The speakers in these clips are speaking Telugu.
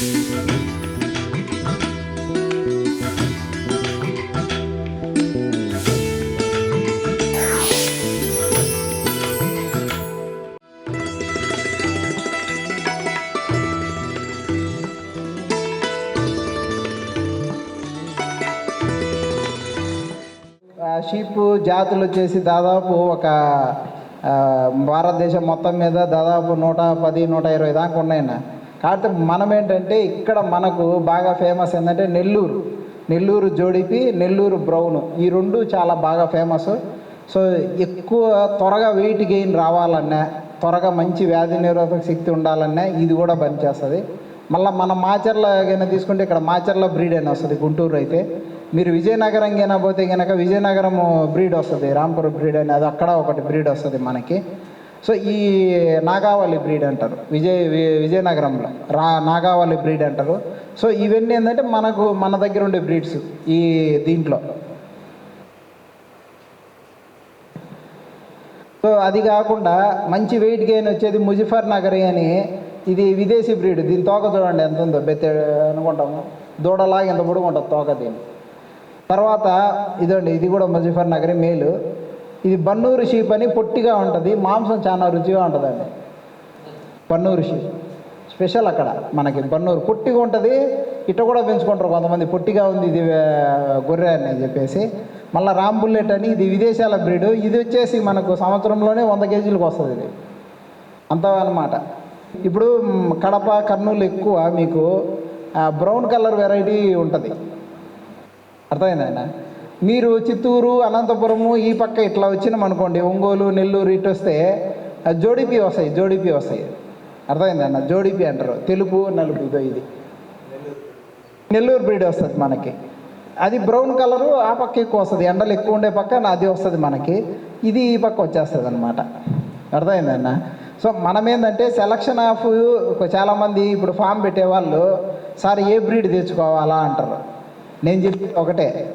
ఆ షీప్ జాతులు వచ్చేసి దాదాపు ఒక భారతదేశం మొత్తం మీద దాదాపు నూట పది నూట ఇరవై దాకా ఉన్నాయన్న. కాకపోతే మనం ఏంటంటే ఇక్కడ మనకు బాగా ఫేమస్ ఏంటంటే నెల్లూరు. నెల్లూరు జోడిపి నెల్లూరు బ్రౌన్. ఈ రెండు చాలా బాగా ఫేమస్ సో ఎక్కువ త్వరగా వెయిట్ గెయిన్ రావాలన్నా త్వరగా మంచి వ్యాధి నిరోధక శక్తి ఉండాలన్నా ఇది కూడా పనిచేస్తుంది మళ్ళీ మన మాచర్ల కనుక తీసుకుంటే ఇక్కడ మాచర్ల బ్రీడ్ అయినా వస్తుంది గుంటూరు అయితే. మీరు విజయనగరం కైనా పోతే కనుక విజయనగరం బ్రీడ్ వస్తుంది రాంపూర్ బ్రీడ్ అని అది అక్కడ ఒకటి బ్రీడ్ వస్తుంది మనకి. సో ఈ నాగావళి బ్రీడ్ అంటారు. విజయ్ వి- విజయనగరంలో. రా నాగావళి బ్రీడ్ అంటారు. సో ఇవన్నీ ఏంటంటే మనకు మన దగ్గర ఉండే బ్రీడ్స్ ఈ దీంట్లో. సో అది కాకుండా మంచి వెయిట్ గెయిన్ వచ్చేది ముజిఫర్ నగరి అని ఇది విదేశీ బ్రీడ్. దీని తోక చూడండి ఎంత ఉందో బెత్తె అనుకుంటాము. దూడలాగా ఎంత పొడుగు ఉంటుంది తోక దీని. తర్వాత ఇదండి ఇది కూడా ముజిఫర్ నగరి మేలు. ఇది బన్నూరు షీప్ అని పొట్టిగా ఉంటుంది మాంసం చాలా రుచిగా ఉంటుందండి. బన్నూరు షీప్. స్పెషల్ అక్కడ మనకి బన్నూరు. పొట్టిగా ఉంటుంది ఇట్ట కూడా పెంచుకుంటారు కొంతమంది. పొట్టిగా ఉంది ఇది గొర్రె అని చెప్పేసి. మళ్ళీ రామ్ బుల్లెట్ అని ఇది విదేశాల బ్రీడ్. ఇది వచ్చేసి మనకు సంవత్సరంలోనే వంద కేజీలకు వస్తుంది ఇది. అంత అనమాట ఇప్పుడు కడప కర్నూలు ఎక్కువ మీకు బ్రౌన్ కలర్ వెరైటీ ఉంటుంది. అర్థమైందా మీరు చిత్తూరు అనంతపురము ఈ పక్క ఇట్లా వచ్చినాం అనుకోండి ఒంగోలు నెల్లూరు ఇటు వస్తే జోడిపి వస్తాయి జోడిపి వస్తాయి. అర్థమైందన్న జోడిపి అంటారు. తెలుపు నలుపు ఇదో ఇది. నెల్లూరు బ్రీడ్ వస్తుంది మనకి. అది బ్రౌన్ కలరు ఆ పక్క ఎక్కువ వస్తుంది. ఎండలు ఎక్కువ ఉండే పక్క అది వస్తుంది మనకి. ఇది ఈ పక్క వచ్చేస్తుంది అనమాట అర్థమైందన్న సో మనం ఏంటంటే సెలక్షన్ ఆఫ్ చాలామంది ఇప్పుడు ఫామ్ పెట్టేవాళ్ళు సార్ ఏ బ్రీడ్ తెచ్చుకోవాలా? అంటారు. నేను చెప్పి ఒకటే.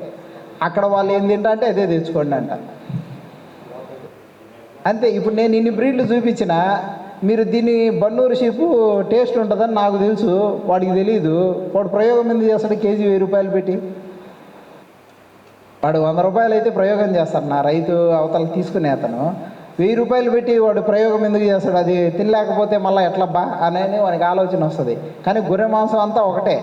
అక్కడ వాళ్ళు ఏం తింటా అంటే అదే తెచ్చుకోండి అంట. అంతే ఇప్పుడు నేను ఇన్ని బ్రీడ్లు చూపించిన మీరు దీన్ని బన్నూరు షీపు టేస్ట్ ఉంటుందని నాకు తెలుసు వాడికి తెలియదు వాడు ప్రయోగం ఎందుకు చేస్తాడు కేజీ వెయ్యి రూపాయలు పెట్టి. వాడు వంద రూపాయలు అయితే ప్రయోగం చేస్తాడు నా రైతు అవతల తీసుకునే అతను. వెయ్యి రూపాయలు పెట్టి వాడు ప్రయోగం ఎందుకు చేస్తాడు అది తినలేకపోతే మళ్ళీ ఎట్లా బా అనేది వానికి ఆలోచన వస్తుంది. కానీ గొర్రె మాంసం అంతా ఒకటే.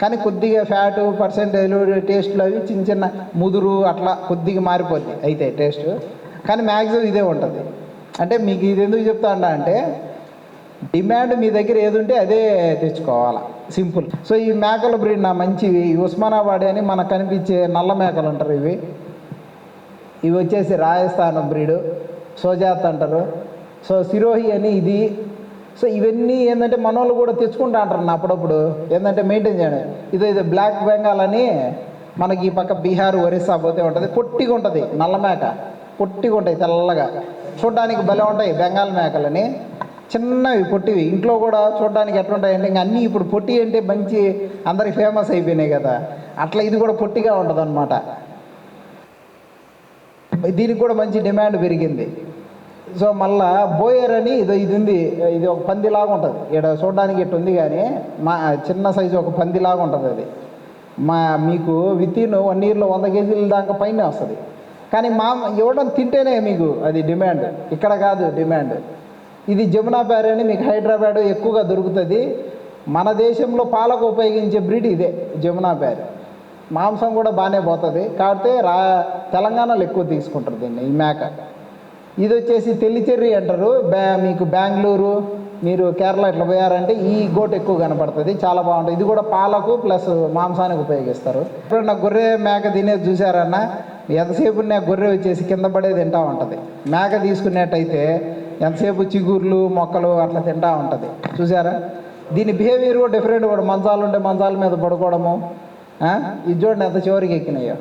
కానీ కొద్దిగా ఫ్యాటు పర్సెంటేజ్లు టేస్ట్లు అవి చిన్న చిన్న ముదురు అట్లా కొద్దిగా మారిపోద్ది అయితే టేస్ట్ కానీ మ్యాక్సిమం ఇదే ఉంటుంది. అంటే మీకు ఇది ఎందుకు చెప్తా ఉన్నా అంటే డిమాండ్ మీ దగ్గర ఏదుంటే అదే తెచ్చుకోవాలా. సింపుల్ సో ఈ మేకల బ్రీడ్ నా మంచివి. ఈ ఉస్మానాబాద్ అని మనకు కనిపించే నల్ల మేకలు అంటారు ఇవి. ఇవి వచ్చేసి రాజస్థాన్ బ్రీడ్. సోజాత్ అంటారు. సో సిరోహి అని ఇది సో ఇవన్నీ ఏంటంటే మనోళ్ళు కూడా తెచ్చుకుంటా అంటారు అప్పుడప్పుడు. ఏంటంటే మెయింటైన్ చేయడం ఇదో ఇది బ్లాక్ బెంగాల్ అని మనకి ఈ పక్క బీహార్ ఒరిస్సా పోతే ఉంటుంది. పొట్టిగా ఉంటుంది నల్ల మేక. పొట్టిగా ఉంటాయి తెల్లగా. చూడడానికి భలే ఉంటాయి బెంగాల్ మేకలని. చిన్నవి పొట్టివి. ఇంట్లో కూడా చూడడానికి ఎట్లుంటాయంటే ఇంకా అన్నీ ఇప్పుడు పొట్టి అంటే మంచి అందరికి ఫేమస్ అయిపోయినాయి కదా. అట్లా ఇది కూడా పొట్టిగా ఉంటుంది దీనికి కూడా మంచి డిమాండ్ పెరిగింది. సో మళ్ళా బోయర్ అని ఇది ఇది ఉంది ఇది ఒక పందిలాగా ఉంటుంది. ఇక్కడ చూడడానికి ఇటు ఉంది కానీ మా చిన్న సైజు ఒక పందిలాగా ఉంటుంది అది. మా మీకు విత్ ఇన్ వన్ ఇయర్లో వంద కేజీల దాకా పైన వస్తుంది. కానీ మా ఇవ్వడం తింటేనే మీకు అది డిమాండ్. ఇక్కడ కాదు డిమాండ్. ఇది జమునా ప్యారీ అని మీకు హైదరాబాద్ ఎక్కువగా దొరుకుతుంది. మన దేశంలో పాలకు ఉపయోగించే బ్రీడ్ ఇదే జమునా ప్యార్. మాంసం కూడా బాగానే పోతుంది. కాకపోతే రా తెలంగాణలో ఎక్కువ తీసుకుంటారు దీన్ని ఈ మేక. ఇది వచ్చేసి తెల్లిచెర్రి అంటారు. బ్యా మీకు బెంగళూరు మీరు కేరళ ఇట్లా పోయారంటే ఈ గోట్ ఎక్కువ కనపడుతుంది. చాలా బాగుంటుంది. ఇది కూడా పాలకు ప్లస్ మాంసానికి ఉపయోగిస్తారు. ఇప్పుడు నా గొర్రె మేక తినేది చూసారన్నా ఎంతసేపు నా గొర్రె వచ్చేసి కింద పడే తింటా ఉంటుంది. మేక తీసుకున్నట్టయితే ఎంతసేపు చిగుర్లు మొక్కలు అట్లా తింటా ఉంటుంది. చూసారా దీని బిహేవియర్ కూడా డిఫరెంట్ కూడా. మంచాలు ఉంటే మంచాల మీద పడుకోవడము ఇది చూడండి ఎంత చివరికి ఎక్కినాయో.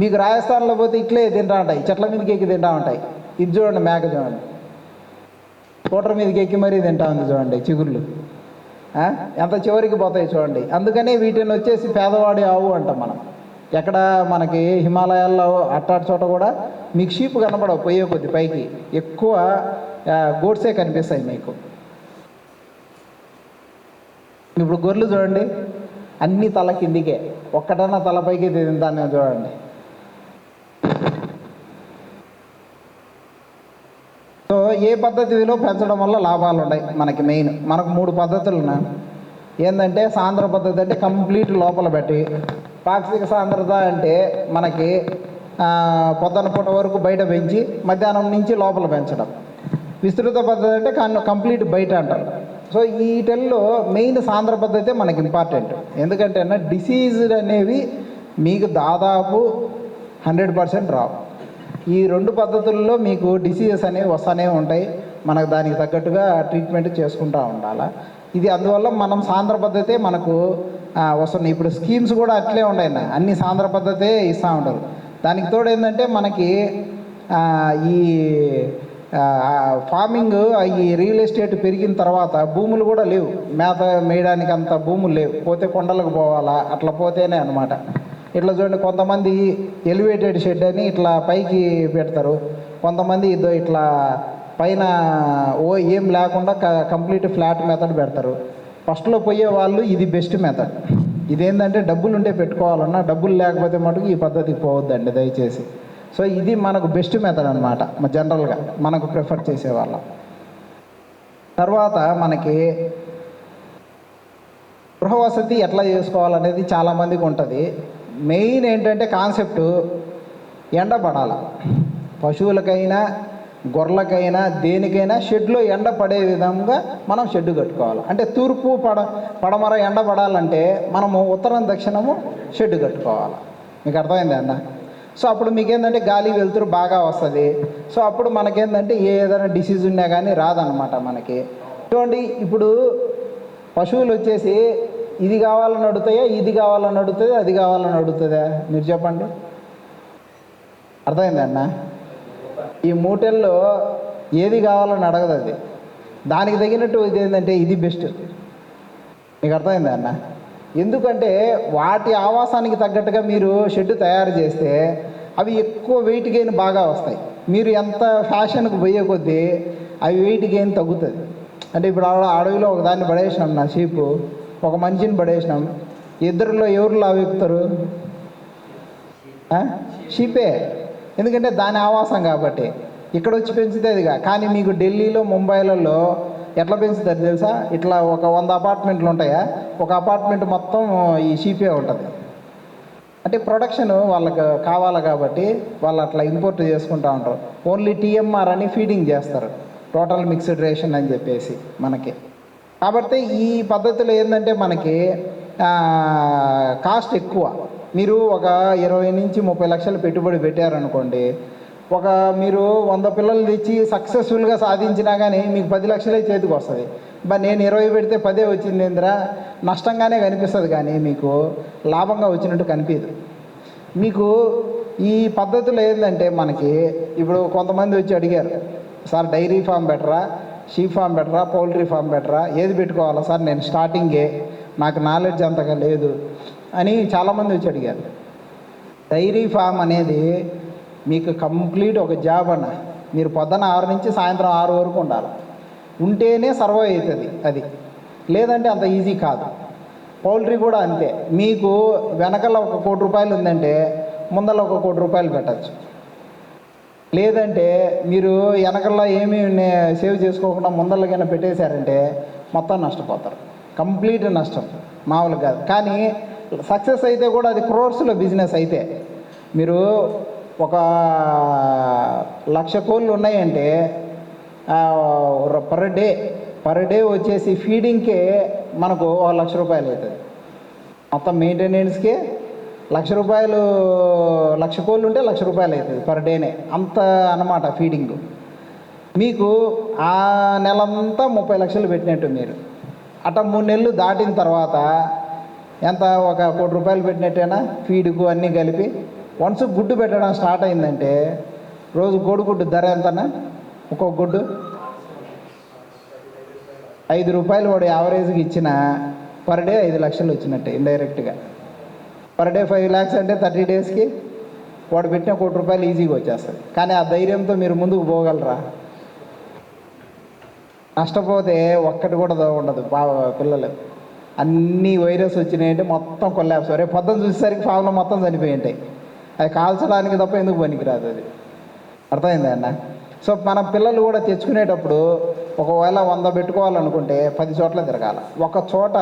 మీకు రాజస్థాన్లో పోతే ఇట్లే తింటా ఉంటాయి. చెట్ల మీదకి ఎక్కి తింటా ఉంటాయి. ఇది చూడండి మేక చూడండి. స్కూటర్ మీదకి ఎక్కి మరీ తింటా ఉంది చూడండి చిగుర్లు. ఎంత చివరికి పోతాయి చూడండి. అందుకనే వీటిని వచ్చేసి పేదవాడి ఆవు అంటాం మనం. ఎక్కడ మనకి హిమాలయాల్లో అట్టాటి చోట కూడా మీకు షీప్ కనపడవు పోయే కొద్ది పైకి. ఎక్కువ గోడ్సే కనిపిస్తాయి మీకు. ఇప్పుడు గొర్రెలు చూడండి. అన్ని తల కిందికే. ఒక్కటన్నా తలపైకి తింటాను చూడండి సో ఏ పద్ధతిలో పెంచడం వల్ల లాభాలు ఉన్నాయి? మనకి మెయిన్. మనకు మూడు పద్ధతులు ఉన్నాయి. ఏంటంటే సాంద్ర పద్ధతి అంటే కంప్లీట్ లోపల పెట్టి పాక్షిక సాంద్రత అంటే మనకి పొద్దున పూట వరకు బయట పెంచి మధ్యాహ్నం నుంచి లోపల పెంచడం. విస్తృత పద్ధతి అంటే కంప్లీట్ బయట అంటారు. సో వీటిల్లో మెయిన్ సాంద్ర పద్ధతే మనకి ఇంపార్టెంట్. ఎందుకంటే డిసీజ్ అనేవి మీకు దాదాపు హండ్రెడ్ పర్సెంట్ రావు. ఈ రెండు పద్ధతుల్లో మీకు డిసీజెస్ అనేవి వస్తూనే ఉంటాయి. మనకు దానికి తగ్గట్టుగా ట్రీట్మెంట్ చేసుకుంటూ ఉండాలి. ఇది అందువల్ల మనం సాంద్ర పద్ధతే మనకు వస్తున్నాయి. ఇప్పుడు స్కీమ్స్ కూడా అట్లే ఉన్నాయి అన్ని. సాంద్ర పద్ధతే ఇస్తూ ఉంటారు. దానికి తోడు ఏంటంటే మనకి ఈ ఫార్మింగ్ ఈ రియల్ ఎస్టేట్ పెరిగిన తర్వాత భూములు కూడా లేవు. మేత మేయడానికి అంత భూములు లేవు. పోతే కొండలకు పోవాలా? అట్లా పోతేనే అనమాట ఇట్లా చూడండి కొంతమంది ఎలివేటెడ్ షెడ్ అని ఇట్లా పైకి పెడతారు. కొంతమంది ఇదో ఇట్లా పైన ఓ ఏం లేకుండా కంప్లీట్ ఫ్లాట్ మెథడ్ పెడతారు. ఫస్ట్లో పోయే వాళ్ళు ఇది బెస్ట్ మెథడ్ ఇదేంటంటే డబ్బులు ఉంటే పెట్టుకోవాలన్నా డబ్బులు లేకపోతే మటుకు ఈ పద్ధతికి పోవద్దండి దయచేసి. సో ఇది మనకు బెస్ట్ మెథడ్ అనమాట జనరల్గా మనకు ప్రిఫర్ చేసేవాళ్ళం తర్వాత మనకి గృహవసతి ఎట్లా చేసుకోవాలనేది చాలామందికి ఉంటుంది. మెయిన్ ఏంటంటే కాన్సెప్ట్ ఎండపడాలి. పశువులకైనా గొర్రెలకైనా దేనికైనా షెడ్లో ఎండ పడే విధంగా మనం షెడ్ కట్టుకోవాలి. అంటే తూర్పు పడ పడమర ఎండ పడాలంటే మనము ఉత్తరం దక్షిణము షెడ్ కట్టుకోవాలి. మీకు అర్థమైంది అన్న? సో అప్పుడు మీకేంటంటే గాలి వెలుతురు బాగా వస్తుంది. సో అప్పుడు మనకేంటంటే ఏ ఏదైనా డిసీజ్ ఉన్నా కానీ రాదనమాట మనకి. చూడండి ఇప్పుడు పశువులు వచ్చేసి ఇది కావాలని అడుగుతాయా? ఇది కావాలని అడుగుతుంది అది కావాలని అడుగుతుందా మీరు చెప్పండి. అర్థమైందన్న ఈ మూటల్లో ఏది కావాలని అడగదు అది. దానికి తగినట్టు ఇది ఏంటంటే ఇది బెస్ట్ మీకు అర్థమైంది అన్న? ఎందుకంటే వాటి ఆవాసానికి తగ్గట్టుగా మీరు షెడ్ తయారు చేస్తే అవి ఎక్కువ వెయిట్ గెయిన్ బాగా వస్తాయి. మీరు ఎంత ఫ్యాషన్కి పోయే కొద్దీ అవి వెయిట్ గెయిన్ తగ్గుతుంది అంటే ఇప్పుడు ఆడ అడవిలో ఒక దాన్ని పడేసినాం నా షీపు. ఒక మనిషిని పడేసినాం. ఇద్దరిలో ఎవరు లావు షిపే షీపే. ఎందుకంటే దాని ఆవాసం కాబట్టి. ఇక్కడ వచ్చి పెంచితే అదిగా కానీ మీకు ఢిల్లీలో ముంబైలలో ఎట్లా పెంచుతారు తెలుసా? ఇట్లా ఒక వంద అపార్ట్మెంట్లు ఉంటాయా? ఒక అపార్ట్మెంట్ మొత్తం ఈ షీపే ఉంటుంది. అంటే ప్రొడక్షన్ వాళ్ళకి కావాలి కాబట్టి వాళ్ళు అట్లా ఇంపోర్ట్ చేసుకుంటూ ఉంటారు. ఓన్లీ టీఎంఆర్ అని ఫీడింగ్ చేస్తారు. టోటల్ మిక్స్డ్ రేషన్ అని చెప్పేసి మనకి. కాబట్టి ఈ పద్ధతిలో ఏంటంటే మనకి కాస్ట్ ఎక్కువ. మీరు ఒక ఇరవై నుంచి ముప్పై లక్షలు పెట్టుబడి పెట్టారనుకోండి ఒక మీరు వంద పిల్లలు తెచ్చి సక్సెస్ఫుల్గా సాధించినా కానీ మీకు పది లక్షలే చేతికి వస్తుంది. బట్ నేను ఇరవై పెడితే పదే వచ్చింది ఏందిరా? నష్టంగానే కనిపిస్తుంది కానీ మీకు లాభంగా వచ్చినట్టు కనిపించదు మీకు ఈ పద్ధతిలో ఏంటంటే మనకి ఇప్పుడు కొంతమంది వచ్చి అడిగారు సార్ డైరీ ఫామ్ బెటరా? షీ ఫామ్ బెటరా పౌల్ట్రీ ఫామ్ బెటరా ఏది పెట్టుకోవాలా సార్ నేను స్టార్టింగే నాకు నాలెడ్జ్ అంతగా లేదు అని చాలామంది వచ్చి అడిగారు. డైరీ ఫామ్ అనేది మీకు కంప్లీట్ ఒక జాబ్ అన్న. మీరు పొద్దున ఆరు నుంచి సాయంత్రం ఆరు వరకు ఉండాలి. ఉంటేనే సర్వైవ్ అవుతుంది అది. లేదంటే అంత ఈజీ కాదు. పౌల్ట్రీ కూడా అంతే. మీకు వెనకల ఒక కోటి రూపాయలు ఉందంటే ముందర ఒక కోటి రూపాయలు పెట్టచ్చు. లేదంటే మీరు వెనకల్లో ఏమీ నే- సేవ్ చేసుకోకుండా ముందరకైనా పెట్టేశారంటే మొత్తం నష్టపోతారు. కంప్లీట్ నష్టం. మామూలు కాదు. కానీ సక్సెస్ అయితే కూడా అది క్రోర్స్లో బిజినెస్ అయితే. మీరు ఒక లక్ష కోళ్ళు ఉన్నాయంటే పర్ డే పర్ డే వచ్చేసి ఫీడింగ్కే మనకు ఒక లక్ష రూపాయలు అవుతుంది మొత్తం మెయింటెనెన్స్కే లక్ష రూపాయలు లక్ష కోళ్ళు ఉంటే లక్ష రూపాయలు అవుతుంది పర్ డేనే అంత అన్నమాట ఫీడింగ్ మీకు ఆ నెలంతా ముప్పై లక్షలు పెట్టినట్టు మీరు. అట్ట మూడు నెలలు దాటిన తర్వాత ఎంత ఒక కోటి రూపాయలు పెట్టినట్టేనా? ఫీడ్కు అన్నీ కలిపి వన్స్ గుడ్డు పెట్టడం స్టార్ట్ అయిందంటే రోజు కోడిగుడ్డు ధర ఎంతనా? ఒక్కొక్క గుడ్డు ఐదు రూపాయలు వాడు యావరేజ్కి ఇచ్చిన పర్ డే ఐదు లక్షలు వచ్చినట్టే ఇండైరెక్ట్గా పర్ డే ఫైవ్ ల్యాక్స్ అంటే థర్టీ డేస్కి వాడు పెట్టిన కోటి రూపాయలు ఈజీగా వచ్చేస్తుంది కానీ ఆ ధైర్యంతో మీరు ముందుకు పోగలరా? నష్టపోతే ఒక్కటి కూడా ఉండదు బా పిల్లలు. అన్ని వైరస్ వచ్చినాయంటే మొత్తం కొల్లాప్స్ రేపు పొద్దున చూసేసరికి ఫామ్లో మొత్తం చనిపోయి ఉంటాయి అది కాల్చడానికి తప్ప ఎందుకు పనికిరాదు అది? అర్థమైందా అన్న? సో మన పిల్లలు కూడా తెచ్చుకునేటప్పుడు ఒకవేళ వంద పెట్టుకోవాలనుకుంటే పది చోట్ల తిరగాల. ఒక చోట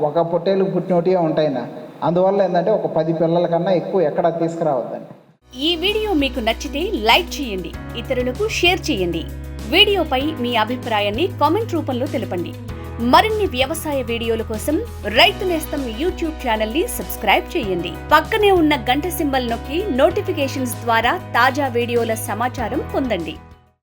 ఒక పొట్టేలు పుట్టినోటియే ఉంటాయినా అందువల్ల ఏంటంటే ఒక పది పిల్లల కన్నా ఎక్కువ ఎక్కడ తీసుకురావద్దండి. ఈ వీడియో మీకు నచ్చితే లైక్ చేయండి ఇతరులకు షేర్ చేయండి. వీడియోపై మీ అభిప్రాయాన్ని కామెంట్ రూపంలో తెలపండి. మరిన్ని వ్యవసాయ వీడియోల కోసం రైతు నేస్తం యూట్యూబ్ ఛానల్ని సబ్స్క్రైబ్ చేయండి. పక్కనే ఉన్న గంట సింబల్ నొక్కి నోటిఫికేషన్స్ ద్వారా తాజా వీడియోల సమాచారం పొందండి.